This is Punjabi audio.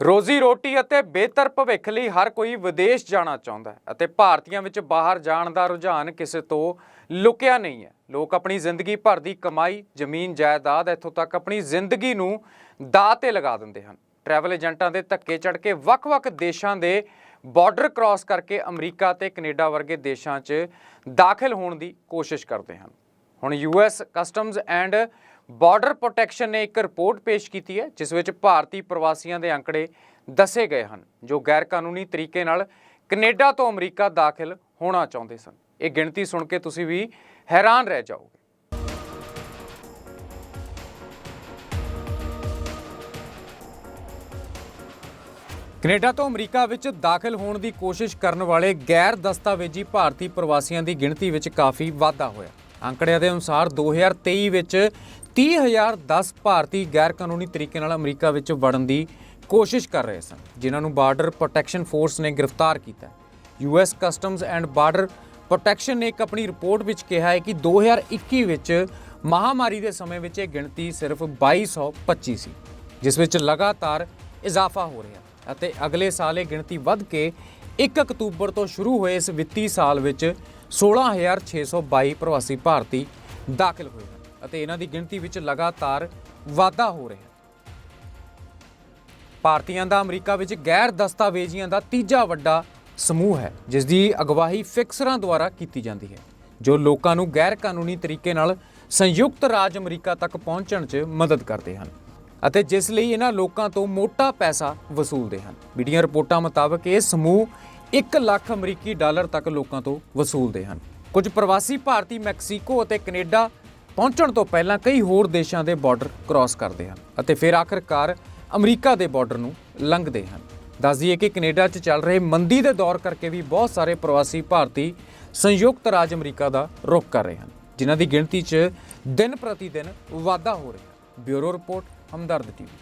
ਰੋਜ਼ੀ ਰੋਟੀ ਅਤੇ ਬਿਹਤਰ ਭਵਿੱਖ ਲਈ ਹਰ ਕੋਈ ਵਿਦੇਸ਼ ਜਾਣਾ ਚਾਹੁੰਦਾ ਹੈ ਅਤੇ ਭਾਰਤੀਆਂ ਵਿੱਚ ਬਾਹਰ ਜਾਣ ਦਾ ਰੁਝਾਨ ਕਿਸੇ ਤੋਂ ਲੁਕਿਆ ਨਹੀਂ ਹੈ। ਲੋਕ ਆਪਣੀ ਜ਼ਿੰਦਗੀ ਭਰ ਦੀ ਕਮਾਈ, ਜ਼ਮੀਨ, ਜਾਇਦਾਦ ਇੱਥੋਂ ਤੱਕ ਆਪਣੀ ਜ਼ਿੰਦਗੀ ਨੂੰ ਦਾਅ ਤੇ ਲਗਾ ਦਿੰਦੇ ਹਨ। ਟਰੈਵਲ ਏਜੰਟਾਂ ਦੇ ਧੱਕੇ ਚੜ ਕੇ ਵੱਖ-ਵੱਖ ਦੇਸ਼ਾਂ ਦੇ ਬਾਰਡਰ ਕ੍ਰਾਸ ਕਰਕੇ ਅਮਰੀਕਾ ਤੇ ਕੈਨੇਡਾ ਵਰਗੇ ਦੇਸ਼ਾਂ 'ਚ ਦਾਖਲ ਹੋਣ ਦੀ ਕੋਸ਼ਿਸ਼ ਕਰਦੇ ਹਨ। ਹੁਣ US customs and border protection ਨੇ ਇੱਕ ਰਿਪੋਰਟ ਪੇਸ਼ ਕੀਤੀ ਹੈ, ਜਿਸ ਵਿੱਚ ਭਾਰਤੀ ਪ੍ਰਵਾਸੀਆਂ ਦੇ ਅੰਕੜੇ ਦੱਸੇ ਗਏ ਹਨ, ਜੋ ਗੈਰ ਕਾਨੂੰਨੀ ਤਰੀਕੇ ਨਾਲ ਕੈਨੇਡਾ ਤੋਂ ਅਮਰੀਕਾ ਦਾਖਲ ਹੋਣਾ ਚਾਹੁੰਦੇ ਸਨ। ਇਹ ਗਿਣਤੀ ਸੁਣ ਕੇ ਤੁਸੀਂ ਵੀ ਹੈਰਾਨ ਰਹਿ ਜਾਓਗੇ। ਕੈਨੇਡਾ ਤੋਂ ਅਮਰੀਕਾ ਵਿੱਚ ਦਾਖਲ ਹੋਣ ਦੀ ਕੋਸ਼ਿਸ਼ ਕਰਨ ਵਾਲੇ ਗੈਰ ਦਸਤਾਵੇਜ਼ੀ ਭਾਰਤੀ ਪ੍ਰਵਾਸੀਆਂ ਦੀ ਗਿਣਤੀ ਵਿੱਚ ਕਾਫੀ ਵਾਧਾ ਹੋਇਆ। ਅੰਕੜਿਆਂ ਦੇ ਅਨੁਸਾਰ 2023 ਵਿੱਚ 30010 ਭਾਰਤੀ ਗੈਰ ਕਾਨੂੰਨੀ ਤਰੀਕੇ ਨਾਲ ਅਮਰੀਕਾ ਵਿੱਚ ਵੜਨ ਦੀ ਕੋਸ਼ਿਸ਼ ਕਰ ਰਹੇ ਸਨ, ਜਿਨ੍ਹਾਂ ਨੂੰ ਬਾਰਡਰ ਪ੍ਰੋਟੈਕਸ਼ਨ ਫੋਰਸ ਨੇ ਗ੍ਰਿਫਤਾਰ ਕੀਤਾ US customs and border protection ਨੇ ਇੱਕ ਆਪਣੀ ਰਿਪੋਰਟ ਵਿੱਚ ਕਿਹਾ ਹੈ ਕਿ 2021 ਵਿੱਚ ਮਹਾਮਾਰੀ ਦੇ ਸਮੇਂ ਵਿੱਚ ਇਹ ਗਿਣਤੀ ਸਿਰਫ 2225 ਸੀ ਜਿਸ ਵਿੱਚ ਲਗਾਤਾਰ ਇਜ਼ਾਫਾ ਹੋ ਰਿਹਾ ਅਤੇ ਅਗਲੇ ਸਾਲ ਇਹ ਗਿਣਤੀ ਵੱਧ ਕੇ 1 ਅਕਤੂਬਰ ਤੋਂ ਸ਼ੁਰੂ ਹੋਏ ਇਸ ਵਿੱਤੀ ਸਾਲ ਵਿੱਚ 16622 ਪ੍ਰਵਾਸੀ ਭਾਰਤੀ ਦਾਖਲ ਹੋਏ ਅਤੇ ਇਹਨਾਂ ਦੀ ਗਿਣਤੀ ਵਿੱਚ ਲਗਾਤਾਰ ਵਾਧਾ ਹੋ ਰਿਹਾ ਹੈ। ਭਾਰਤੀਆਂ ਦਾ ਅਮਰੀਕਾ ਵਿੱਚ ਗੈਰ ਦਸਤਾਵੇਜ਼ੀਆਂ ਦਾ ਤੀਜਾ ਵੱਡਾ ਸਮੂਹ ਹੈ, ਜਿਸ ਦੀ ਅਗਵਾਈ ਫਿਕਸਰਾਂ ਦੁਆਰਾ ਕੀਤੀ ਜਾਂਦੀ ਹੈ, ਜੋ ਲੋਕਾਂ ਨੂੰ ਗੈਰ ਕਾਨੂੰਨੀ ਤਰੀਕੇ ਨਾਲ ਸੰਯੁਕਤ ਰਾਜ ਅਮਰੀਕਾ ਤੱਕ ਪਹੁੰਚਣ 'ਚ ਮਦਦ ਕਰਦੇ ਹਨ ਅਤੇ ਜਿਸ ਲਈ ਇਹਨਾਂ ਲੋਕਾਂ ਤੋਂ ਮੋਟਾ ਪੈਸਾ ਵਸੂਲਦੇ ਹਨ। ਮੀਡੀਆ ਰਿਪੋਰਟਾਂ ਮੁਤਾਬਕ ਇਹ ਸਮੂਹ 1 ਲੱਖ ਅਮਰੀਕੀ ਡਾਲਰ ਤੱਕ ਲੋਕਾਂ ਤੋਂ ਵਸੂਲਦੇ ਹਨ। ਕੁਝ ਪ੍ਰਵਾਸੀ ਭਾਰਤੀ ਮੈਕਸੀਕੋ ਅਤੇ ਕੈਨੇਡਾ ਪਹੁੰਚਣ ਤੋਂ ਪਹਿਲਾਂ ਕਈ ਹੋਰ ਦੇਸ਼ਾਂ ਦੇ ਬਾਰਡਰ ਕ੍ਰਾਸ ਕਰਦੇ ਹਨ ਅਤੇ ਫਿਰ ਆਖਰਕਾਰ ਅਮਰੀਕਾ ਦੇ ਬਾਰਡਰ ਨੂੰ ਲੰਘਦੇ ਹਨ। ਦੱਸ ਦਈਏ ਕਿ ਕੈਨੇਡਾ 'ਚ ਚੱਲ ਰਹੇ ਮੰਦੀ ਦੇ ਦੌਰ ਕਰਕੇ ਵੀ ਬਹੁਤ ਸਾਰੇ ਪ੍ਰਵਾਸੀ ਭਾਰਤੀ ਸੰਯੁਕਤ ਰਾਜ ਅਮਰੀਕਾ ਦਾ ਰੁਖ ਕਰ ਰਹੇ ਹਨ, ਜਿਨ੍ਹਾਂ ਦੀ ਗਿਣਤੀ 'ਚ ਦਿਨ ਪ੍ਰਤੀ ਦਿਨ ਵਾਧਾ ਹੋ ਰਿਹਾ ਹੈ। Bureau report, Hamdard TV.